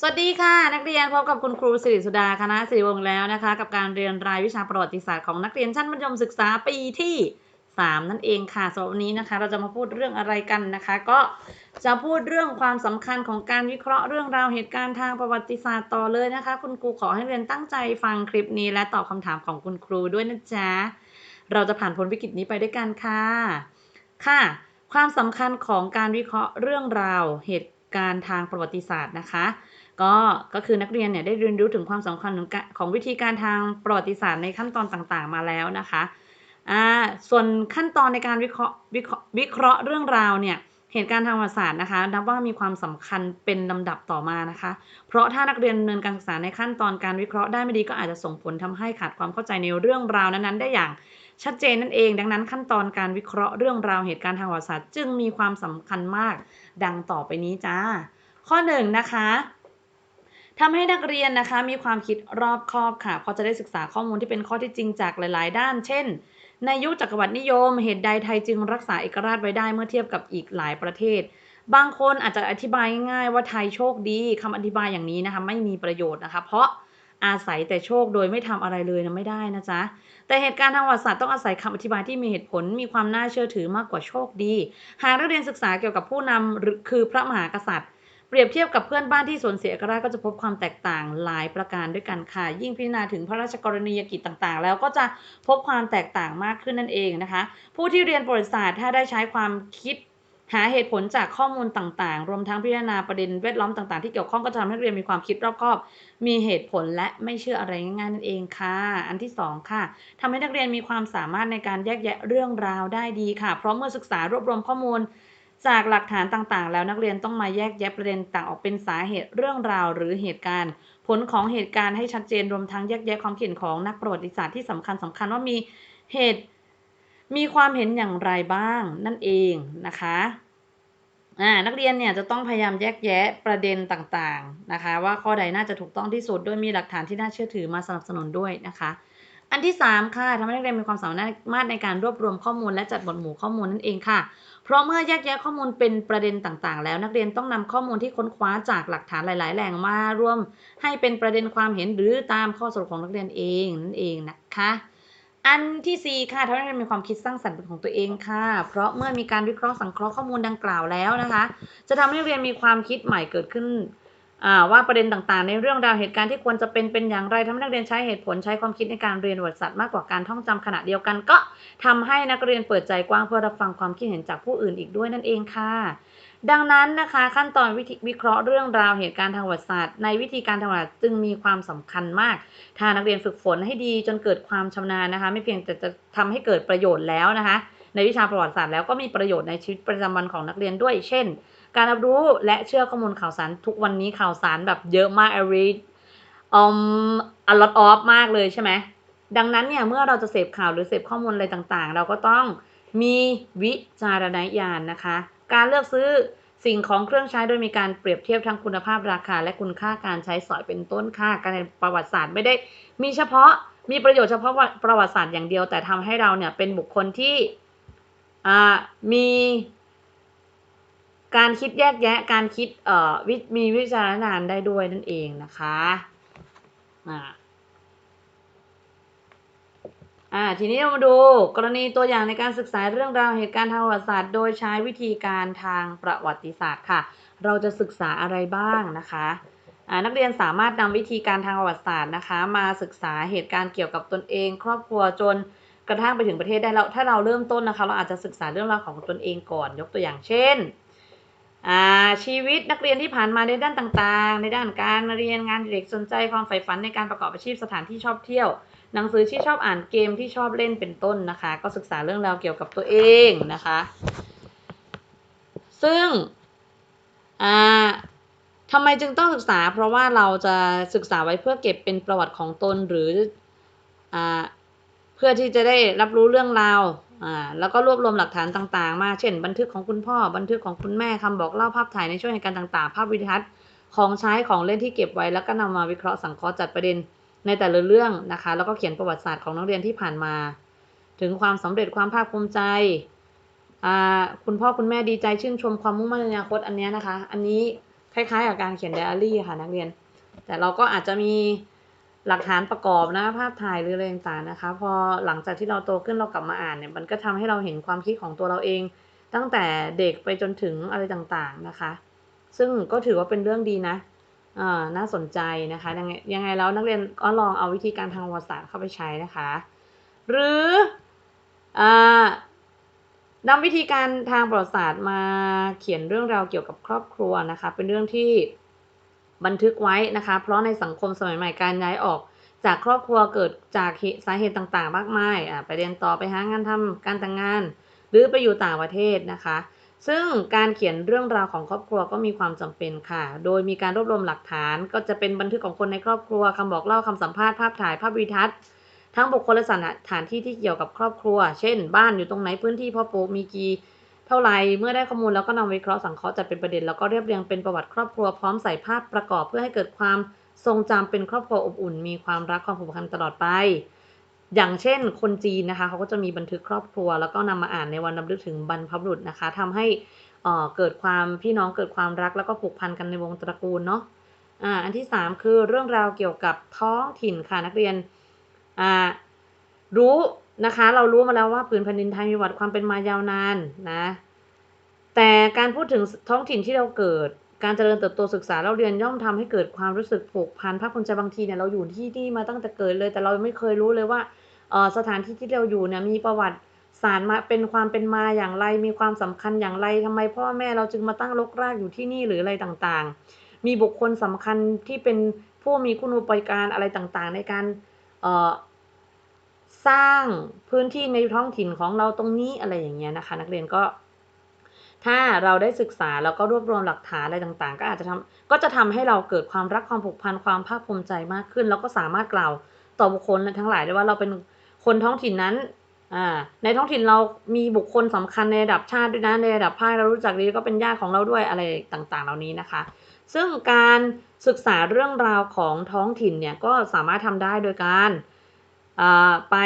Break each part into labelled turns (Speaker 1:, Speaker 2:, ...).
Speaker 1: สวัสดีค่ะ นักเรียนพบกับคุณครูสิริสุดาคณะสิริวงศ์แล้วนะคะ กับการเรียนรายวิชาประวัติศาสตร์ของนักเรียนชั้นมัธยมศึกษาปีที่ 3 นั่นเองค่ะสำหรับวันนี้นะคะ เราจะมาพูดเรื่องอะไรกันนะคะ ก็จะพูดเรื่องความสำคัญของการวิเคราะห์เรื่องราวเหตุการณ์ทางประวัติศาสตร์ต่อเลยนะคะ คุณครูขอให้เรียนตั้งใจฟังคลิปนี้ และตอบคำถามของคุณครูด้วยนะจ๊ะเราจะผ่านพ้นวิกฤตนี้ไปด้วยกันค่ะค่ะ ความสำคัญของการวิเคราะห์เรื่องราวเหตุ การทางประวัติศาสตร์นะคะ ก็ก็คือนักเรียนเนี่ยได้เรียนรู้ถึงความสำคัญของของวิธีการทางประวัติศาสตร์ในขั้นตอนต่างๆ มาแล้วนะคะอ่าส่วนขั้นตอนในการวิเคราะห์วิเคราะห์วิเคราะห์เรื่องราวเนี่ยเหตุการณ์ทางประวัติศาสตร์นะคะนับว่ามีความสำคัญเป็นลำดับต่อมานะคะ เพราะถ้านักเรียนดำเนินการศึกษาในขั้นตอนการวิเคราะห์ได้ไม่ดีก็อาจจะส่งผลทำให้ขาดความเข้าใจในเรื่องราวนั้นๆ ได้อย่างชัดเจนนั่นเอง ดังนั้นขั้นตอนการวิเคราะห์เรื่องราวเหตุการณ์ทางประวัติศาสตร์ จึงมีความสำคัญมาก ดังต่อไปนี้จ้า ข้อหนึ่งนะคะทำให้นักเรียนนะคะมีความคิดรอบคอบค่ะ เพราะจะได้ศึกษาข้อมูลที่เป็นข้อที่จริงจากหลาย ๆ ด้าน เช่น ในยุคจักรวรรดินิยม เหตุใดไทยจึงรักษาเอกราชไว้ได้เมื่อเทียบกับอีกหลายประเทศ บางคนอาจจะอธิบายง่ายๆว่าไทยโชคดีคำอธิบายอย่างนี้นะคะไม่มีประโยชน์นะคะ เพราะ อาศัยแต่โชคโดยไม่ทำอะไรเลยนะไม่ได้นะจ๊ะแต่เหตุการณ์ทางประวัติศาสตร์ต้องอาศัยคำอธิบายที่มีเหตุผลมีความน่าเชื่อถือมากกว่าโชคดี หากนักเรียนศึกษาเกี่ยวกับผู้นำหรือคือพระมหากษัตริย์ เปรียบเทียบกับเพื่อนบ้านที่สูญเสียเอกราชก็จะพบความแตกต่างหลายประการด้วยกันค่ะ ยิ่งพิจารณาถึงพระราชกรณียกิจต่างๆ แล้วก็จะพบความแตกต่างมากขึ้นนั่นเองนะคะ ผู้ที่เรียนประวัติศาสตร์ถ้าได้ใช้ความคิด หาเหตุผลจากข้อมูลต่างๆ รวมทั้งพิจารณาประเด็นแวดล้อมต่างๆ ที่เกี่ยวข้องก็จะทำให้นักเรียนมีความคิดรอบคอบ มีเหตุผลและไม่เชื่ออะไรง่ายๆนั่นเองค่ะ อันที่สองค่ะทำให้นักเรียนมีความสามารถในการแยกแยะเรื่องราวได้ดีค่ะ เพราะเมื่อศึกษารวบรวมข้อมูลจากหลักฐานต่างๆ แล้วนักเรียนต้องมาแยกแยะประเด็นต่างออกเป็นสาเหตุเรื่องราวหรือเหตุการณ์ ผลของเหตุการณ์ให้ชัดเจนรวมทั้งแยกแยะความคิดเห็นของนักประวัติศาสตร์ที่สำคัญสำคัญว่ามีเหตุ มีความเห็นอย่างไรบ้างนั่นเองนะคะนักเรียนเนี่ยจะต้องพยายามแยกแยะประเด็นต่างๆนะคะ ว่าข้อใดน่าจะถูกต้องที่สุดโดยมีหลักฐานที่น่าเชื่อถือมาสนับสนุนด้วยนะคะ อันที่ 3 ค่ะทำให้นักเรียนมีความสามารถในการรวบรวมข้อมูลและจัดหมวดหมู่ข้อมูลนั่นเองค่ะ เพราะเมื่อแยกแยะข้อมูลเป็นประเด็นต่างๆ แล้วนักเรียนต้องนำข้อมูลที่ค้นคว้าจากหลักฐานหลาย ๆ แหล่งมารวม ให้เป็นประเด็นความเห็นหรือตามข้อสรุปของนักเรียนเองนั่นเองนะคะ อันที่ 4 ค่ะทำให้นักเรียนมีความคิดสร้างสรรค์เป็นของตัวเองค่ะ เพราะเมื่อมีการวิเคราะห์สังเคราะห์ข้อมูลดังกล่าวแล้วนะคะ จะทำให้เรียนมีความคิดใหม่เกิดขึ้น ว่าประเด็นต่างๆ ในเรื่องราวเหตุการณ์ที่ควรจะเป็นเป็นอย่างไรทำให้นักเรียนใช้เหตุผลใช้ความคิดในการเรียนประวัติศาสตร์มากกว่าการท่องจำขณะเดียวกัน ก็ทำให้นักเรียนเปิดใจกว้างเพื่อรับฟังความคิดเห็นจากผู้อื่นอีกด้วยนั่นเองค่ะ ดังนั้นนะคะขั้นตอนวิธีวิเคราะห์เรื่องราวเหตุการณ์ทางประวัติศาสตร์ ในวิธีการทางประวัติศาสตร์จึงมีความสำคัญมาก ถ้านักเรียนฝึกฝนให้ดีจนเกิดความชำนาญนะคะ ไม่เพียงแต่จะทำให้เกิดประโยชน์แล้วนะคะ ในวิชาประวัติศาสตร์แล้วก็มีประโยชน์ในชีวิตประจำวันของนักเรียนด้วย เช่น การรับรู้และเชื่อข้อมูลข่าวสารทุกวันนี้ข่าวสารแบบเยอะมาก every um a lot of มากเลยใช่ไหมดังนั้นเนี่ยเมื่อเราจะเสพข่าวหรือเสพข้อมูลอะไรต่างๆ เราก็ต้องมีวิจารณญาณนะคะ การเลือกซื้อสิ่งของเครื่องใช้โดยมีการเปรียบเทียบทั้งคุณภาพราคา และคุณค่าการใช้สอยเป็นต้นค่าการเรียนประวัติศาสตร์ไม่ได้ มีเฉพาะมีประโยชน์เฉพาะประวัติศาสตร์อย่างเดียวแต่ทำให้เราเนี่ยเป็นบุคคลที่มี การคิดแยกแยะ การคิดเอ่อวิมีวิจารณญาณได้ด้วยนั่นเองนะคะอ่าอ่าทีนี้เรามาดูกรณีตัวอย่างในการศึกษาเรื่องราวเหตุการณ์ทางประวัติศาสตร์ โดยใช้วิธีการทางประวัติศาสตร์ค่ะ เราจะศึกษาอะไรบ้างนะคะนักเรียนสามารถนำวิธีการทางประวัติศาสตร์นะคะ มาศึกษาเหตุการณ์เกี่ยวกับตนเอง ครอบครัวจนกระทั่งไปถึงประเทศได้แล้วถ้าเราเริ่มต้นนะคะ เราอาจจะศึกษาเรื่องราวของตนเองก่อนยกตัวอย่างเช่น ชีวิตนักเรียนที่ผ่านมาในด้านต่างๆ ในด้านการเรียนงานเด็กสนใจความใฝ่ฝันในการประกอบอาชีพสถานที่ชอบเที่ยว หนังสือที่ชอบอ่านเกมที่ชอบเล่นเป็นต้นนะคะ ก็ศึกษาเรื่องราวเกี่ยวกับตัวเองนะคะ ซึ่งอ่าทำไมจึงต้องศึกษา เพราะว่าเราจะศึกษาไว้เพื่อเก็บเป็นประวัติของตนหรืออ่าเพื่อที่จะได้รับรู้เรื่องราว อ่าแล้วก็รวบรวมหลักฐานต่างๆ มาเช่น บันทึกของคุณพ่อ บันทึกของคุณแม่คำบอกเล่าภาพถ่ายในช่วงเหตุการณ์ต่างๆ ภาพวิดีทัศน์ของใช้ของเล่นที่เก็บไว้ แล้วก็นำมาวิเคราะห์สังเคราะห์จัดประเด็นในแต่ละเรื่องนะคะ แล้วก็เขียนประวัติศาสตร์ของนักเรียนที่ผ่านมา ถึงความสำเร็จความภาคภูมิใจอ่าคุณพ่อคุณแม่ดีใจชื่นชมความมุ่งมั่นในอนาคตอันเนี้ยนะคะ อันนี้คล้ายๆกับการเขียนไดอารี่ค่ะนักเรียน แต่เราก็อาจจะมี หลักฐานประกอบนะภาพถ่ายหรืออะไรต่างๆนะคะ พอหลังจากที่เราโตขึ้นเรากลับมาอ่านเนี่ยมันก็ทำให้เราเห็นความคิดของตัวเราเอง ตั้งแต่เด็กไปจนถึงอะไรต่างๆนะคะ ซึ่งก็ถือว่าเป็นเรื่องดีนะน่าสนใจนะคะยังไงยังไงแล้วนักเรียนก็ลองเอาวิธีการทางประวัติศาสตร์เข้าไปใช้นะคะ หรืออนำวิธีการทางประวัติศาสตร์มาเขียนเรื่องราวเกี่ยวกับครอบครัวนะคะ เป็นเรื่องที่ บันทึกไว้นะคะ เพราะในสังคมสมัยใหม่การย้ายออกจากครอบครัวเกิดจากสาเหตุต่างๆ มากมายอ่าไปเรียนต่อไปหางานทำการแต่งงาน หรือไปอยู่ต่างประเทศนะคะ ซึ่งการเขียนเรื่องราวของครอบครัวก็มีความจำเป็นค่ะ โดยมีการรวบรวมหลักฐานก็จะเป็นบันทึกของคนในครอบครัวคำบอกเล่าคำสัมภาษณ์ภาพถ่ายภาพวิทัศน์ทั้งบุคคลและสถานที่ที่เกี่ยวกับครอบครัว เช่น บ้านอยู่ตรงไหนพื้นที่พ่อปลูกมีกี่ เท่าไรเมื่อได้ข้อมูลแล้วก็นำวิเคราะห์สังเคราะห์จัดเป็นประเด็นแล้วก็เรียบเรียงเป็นประวัติครอบครัวพร้อมใส่ภาพประกอบเพื่อให้เกิดความทรงจำเป็นครอบครัวอบอุ่น มีความรักความผูกพันตลอดไป อย่างเช่น คนจีนนะคะเขาก็จะมีบันทึกครอบครัว แล้วก็นำมาอ่านในวันรำลึกถึงบรรพบุรุษนะคะทำให้เกิดความพี่น้องเกิดความรักแล้วก็ผูกพันกันในวงตระกูลเนาะอ่าอันที่สามคือเรื่องราวเกี่ยวกับท้องถิ่นค่ะนักเรียนอ่ารู้ นะคะ เรารู้มาแล้วว่าผืนแผ่นดินไทยมีประวัติความเป็นมายาวนานนะ แต่การพูดถึงท้องถิ่นที่เราเกิด การเจริญเติบโตศึกษาเราเรียนย่อมทำให้เกิดความรู้สึกผูกพันภาคภูมิใจบางทีเนี่ยเราอยู่ที่นี่มาตั้งแต่เกิดเลย แต่เราไม่เคยรู้เลยว่าสถานที่ที่เราอยู่เนี่ยมีประวัติศาสตร์มาเป็นความเป็นมาอย่างไร มีความสำคัญอย่างไรทำไมพ่อแม่เราจึงมาตั้งรกรากอยู่ที่นี่หรืออะไรต่างๆ มีบุคคลสำคัญที่เป็นผู้มีคุณูปการอะไรต่างๆ ในการ สร้างพื้นที่ในท้องถิ่นของเราตรงนี้อะไรอย่างเงี้ยนะคะ นักเรียนก็ ถ้าเราได้ศึกษาแล้วก็รวบรวมหลักฐานอะไรต่างๆ ก็อาจจะทำก็จะทำให้เราเกิดความรักความผูกพันความภาคภูมิใจมากขึ้น แล้วก็สามารถกล่าวต่อบุคคลทั้งหลายได้ว่าเราเป็นคนท้องถิ่นนั้นอ่าในท้องถิ่นเรามีบุคคลสำคัญในระดับชาติด้วยนะในระดับภาคเรารู้จักดีก็เป็นญาติของเราด้วยอะไรต่างๆ เหล่านี้นะคะ ซึ่งการศึกษาเรื่องราวของท้องถิ่นเนี่ยก็สามารถทำได้โดยการ ไป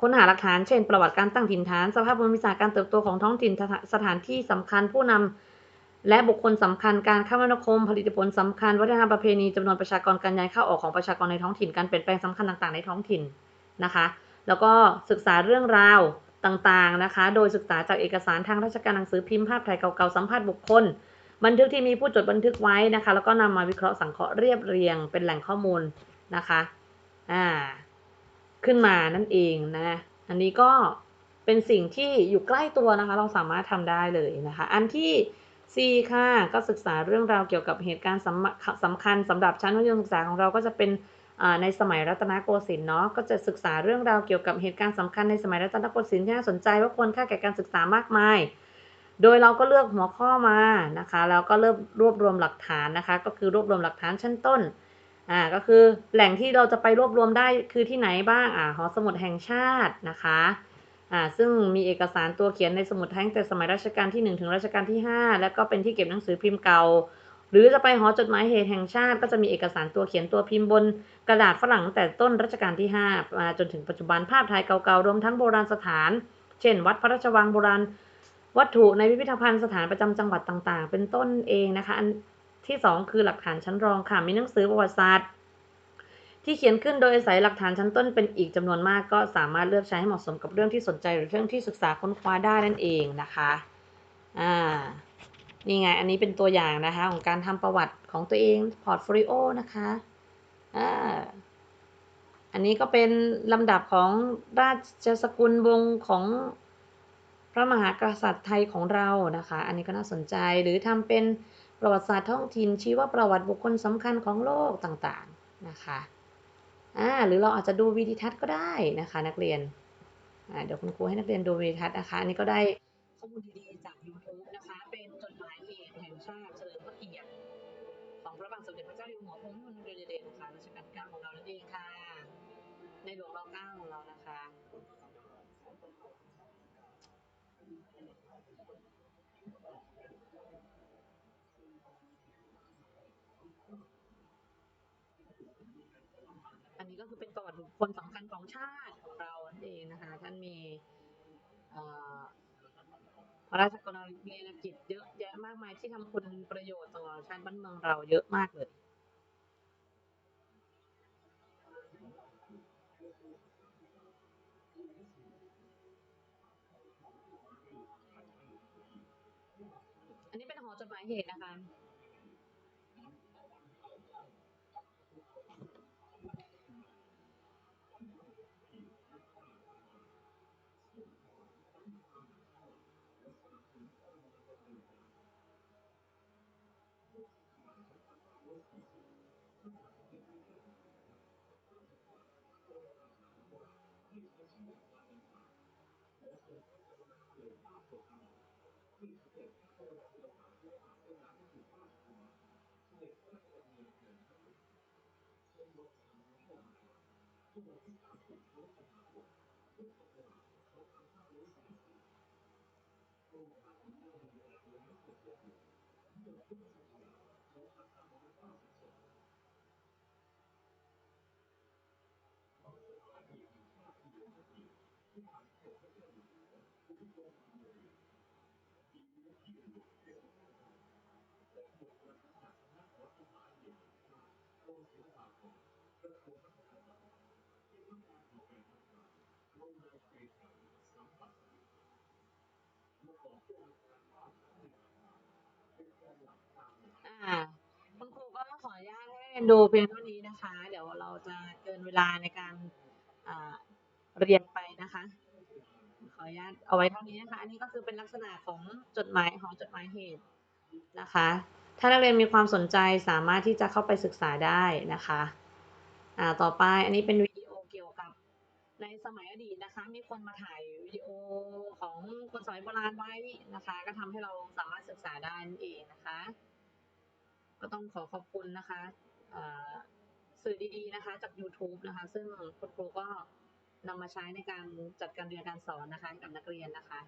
Speaker 1: ค้นหาหลักฐานเช่น ประวัติการตั้งถิ่นฐาน สภาพภูมิศาสตร์การเติบโตของท้องถิ่นสถานที่สำคัญผู้นำและบุคคลสำคัญการคมนาคม ผลิตผลสำคัญ วัฒนธรรมประเพณีจำนวนประชากรการย้ายเข้าออกของประชากรในท้องถิ่นการเปลี่ยนแปลงสำคัญต่างๆในท้องถิ่นนะคะ แล้วก็ศึกษาเรื่องราวต่างๆนะคะ โดยศึกษาจากเอกสารทางราชการหนังสือพิมพ์ภาพถ่ายเก่าๆสัมภาษณ์บุคคล บันทึกที่มีผู้จดบันทึกไว้นะคะ แล้วก็นำมาวิเคราะห์สังเคราะห์เรียบเรียงเป็นแหล่งข้อมูลนะคะ อ่า ขึ้นมานั่นเองนะ อันนี้ก็เป็นสิ่งที่อยู่ใกล้ตัวนะคะ เราสามารถทำได้เลยนะคะ อันที่ 4 ค่ะ ก็ศึกษาเรื่องราวเกี่ยวกับเหตุการณ์สำคัญสำหรับชั้นมัธยมศึกษาของเราก็จะเป็นในสมัยรัตนโกสินทร์เนาะก็จะศึกษาเรื่องราวเกี่ยวกับเหตุการณ์สำคัญในสมัยรัตนโกสินทร์ที่น่าสนใจว่าควรค่าแก่การศึกษามากมาย โดยเราก็เลือกหัวข้อมานะคะแล้วก็เริ่มรวบรวมหลักฐานนะคะ ก็คือรวบรวมหลักฐานชั้นต้น อ่าก็คือแหล่งที่เราจะไปรวบรวมได้คือที่ไหนบ้างอ่าหอสมุดแห่งชาตินะคะอ่าซึ่งมีเอกสารตัวเขียนในสมุดทั้งแต่สมัยรัชกาลที่ 1 ถึงรัชกาลที่ 5 แล้วก็เป็นที่เก็บหนังสือพิมพ์เก่า หรือจะไปหอจดหมายเหตุแห่งชาติ ก็จะมีเอกสารตัวเขียนตัวพิมพ์บนกระดาษฝรั่งตั้งแต่ต้นรัชกาลที่5มาจนถึงปัจจุบันภาพถ่ายเก่าๆรวมทั้งโบราณสถาน เช่น วัดพระราชวังโบราณวัตถุในพิพิธภัณฑ์สถานประจำจังหวัดต่างๆ เป็นต้นเองนะคะ ที่สองคือหลักฐานชั้นรองค่ะ มีหนังสือประวัติศาสตร์ ที่เขียนขึ้นโดยอาศัยหลักฐานชั้นต้นเป็นอีกจำนวนมากก็สามารถเลือกใช้ให้เหมาะสมกับเรื่องที่สนใจหรือเรื่องที่ศึกษาค้นคว้าได้นั่นเองนะคะอ่านี่ไง อันนี้เป็นตัวอย่างนะคะของการทำประวัติของตัวเองพอร์ตโฟลิโอนะคะอ่าอันนี้ก็เป็นลำดับของราชสกุลวงศ์ของพระมหากษัตริย์ไทยของเรานะคะ อันนี้ก็น่าสนใจหรือทำเป็น ประวัติศาสตร์ท้องถิ่นชีวประวัติบุคคลสำคัญของโลกต่างๆนะคะอ่าหรือเราอาจจะดูวิดีทัศน์ก็ได้นะคะ นักเรียนอ่าเดี๋ยวคุณครูให้นักเรียนดูวิดีทัศน์นะคะอันนี้ก็ได้ข้อมูลดีๆจาก YouTube นะคะ เป็นจดหมายเหตุแห่งชาติเฉลิมพระเกียรติของพระบาทสมเด็จพระเจ้าอยู่หัวพระมงกุฎเดชนะคะรัชกาลที่เก้าของเรานั่นเองค่ะในหลวงรอเก้าของเรานะคะ อันนี้ก็ คือเป็นประวัติบุคคลสำคัญของชาติของเรานั่นเองนะคะท่านมีพระราชกรณียกิจเยอะแยะะมากมายที่ทำคุณประโยชน์ต่อชาติบ้านเมืองเราเยอะมากเลยอันนี้เป็นหอจดหมายเหตุนะคะ 我哋。 อ่า คุณครูก็ขออนุญาตให้ดูเพียงเท่านี้นะคะ เดี๋ยวเราจะเกินเวลาในการอ่าเรียนไปนะคะ ขออนุญาตเอาไว้เท่านี้นะคะ อันนี้ก็คือเป็นลักษณะของจดหมายของจดหมายเหตุนะคะ ถ้านักเรียนมีความสนใจสามารถที่จะเข้าไปศึกษาได้นะคะ อ่าต่อไปอันนี้เป็นวิดีโอเกี่ยวกับ ในสมัยอดีตนะคะ มีคนมาถ่ายวิดีโอของคนสมัยโบราณไว้นะคะ ก็ทำให้เราสามารถศึกษาได้นั่นเองนะคะ ก็ต้องขอขอบคุณนะคะเอ่อสื่อดีๆนะคะ จาก YouTube นะคะ ซึ่งคุณครูก็นำมาใช้ในการจัดการเรียนการสอนนะคะกับนักเรียนนะคะ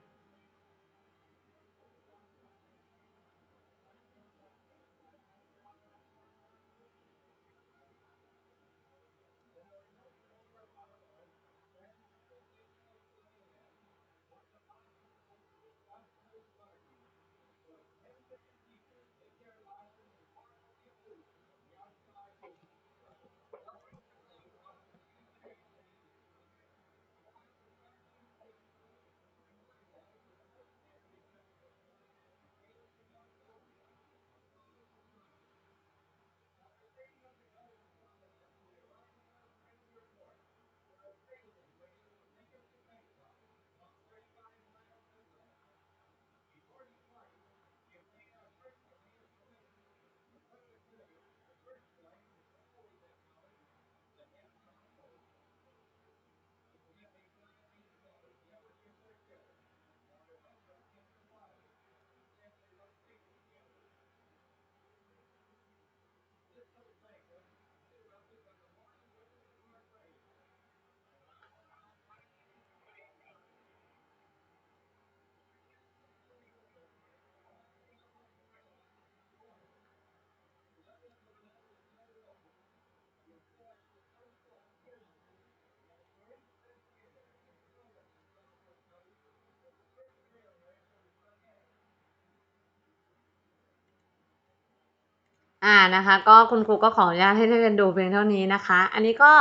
Speaker 1: อ่านะคะ ก็คุณครูก็ขออนุญาตให้นักเรียนดูเพียงเท่านี้นะคะ อันนี้ก็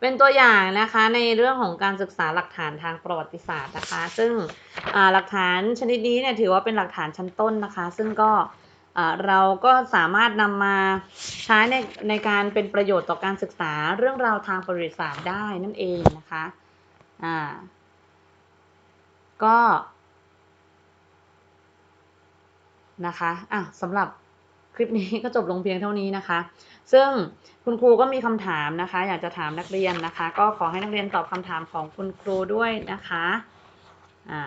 Speaker 1: เป็นตัวอย่างนะคะในเรื่องของการศึกษาหลักฐานทางประวัติศาสตร์นะคะ ซึ่งหลักฐานชนิดนี้เนี่ยถือว่าเป็นหลักฐานชั้นต้นนะคะ ซึ่งก็เราก็สามารถนำมาใช้ในในการเป็นประโยชน์ต่อการศึกษาเรื่องราวทางประวัติศาสตร์ได้นั่นเองนะคะอ่าก็นะคะอะสำหรับ คลิปนี้ก็จบลงเพียงเท่านี้นะคะ ซึ่งคุณครูก็มีคำถามนะคะ อยากจะถามนักเรียนนะคะ ก็ขอให้นักเรียนตอบคำถามของคุณครูด้วยนะคะอ่า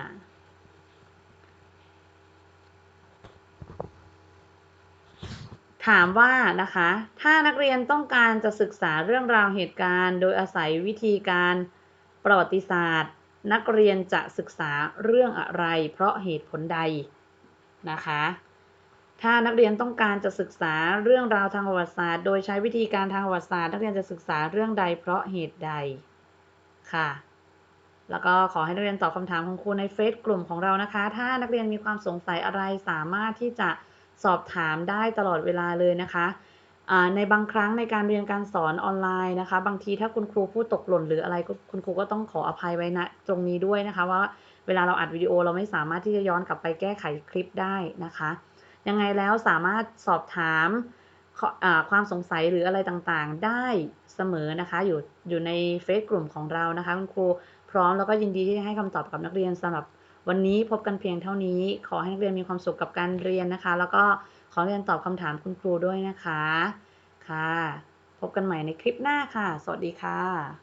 Speaker 1: ถามว่านะคะ ถ้านักเรียนต้องการจะศึกษาเรื่องราวเหตุการณ์ โดยอาศัยวิธีการประวัติศาสตร์ นักเรียนจะศึกษาเรื่องอะไร เพราะเหตุผลใดนะคะ ถ้านักเรียนต้องการจะศึกษาเรื่องราวทางประวัติศาสตร์ โดยใช้วิธีการทางประวัติศาสตร์ นักเรียนจะศึกษาเรื่องใดเพราะเหตุใดค่ะ แล้วก็ขอให้นักเรียนตอบคำถามของครูในเฟซกลุ่มของเรานะคะ ถ้านักเรียนมีความสงสัยอะไรสามารถที่จะสอบถามได้ตลอดเวลาเลยนะคะในบางครั้งในการเรียนการสอนออนไลน์นะคะ บางทีถ้าคุณครูพูดตกหล่นหรืออะไรคุณครูก็ต้องขออภัยไว้นะตรงนี้ด้วยนะคะ ว่าเวลาเราอัดวิดีโอเราไม่สามารถที่จะย้อนกลับไปแก้ไขคลิปได้นะคะ ยังไงแล้วสามารถสอบถามความสงสัยหรืออะไรต่างๆ ได้เสมอนะคะ อยู่อยู่ในเฟซกลุ่มของเรานะคะคุณครูพร้อมแล้วก็ยินดีที่จะให้คำตอบกับนักเรียนสำหรับวันนี้พบกันเพียงเท่านี้ ขอให้นักเรียนมีความสุขกับการเรียนนะคะ แล้วก็ขอเรียนตอบคำถามคุณครูด้วยนะคะค่ะ พบกันใหม่ในคลิปหน้าค่ะ สวัสดีค่ะ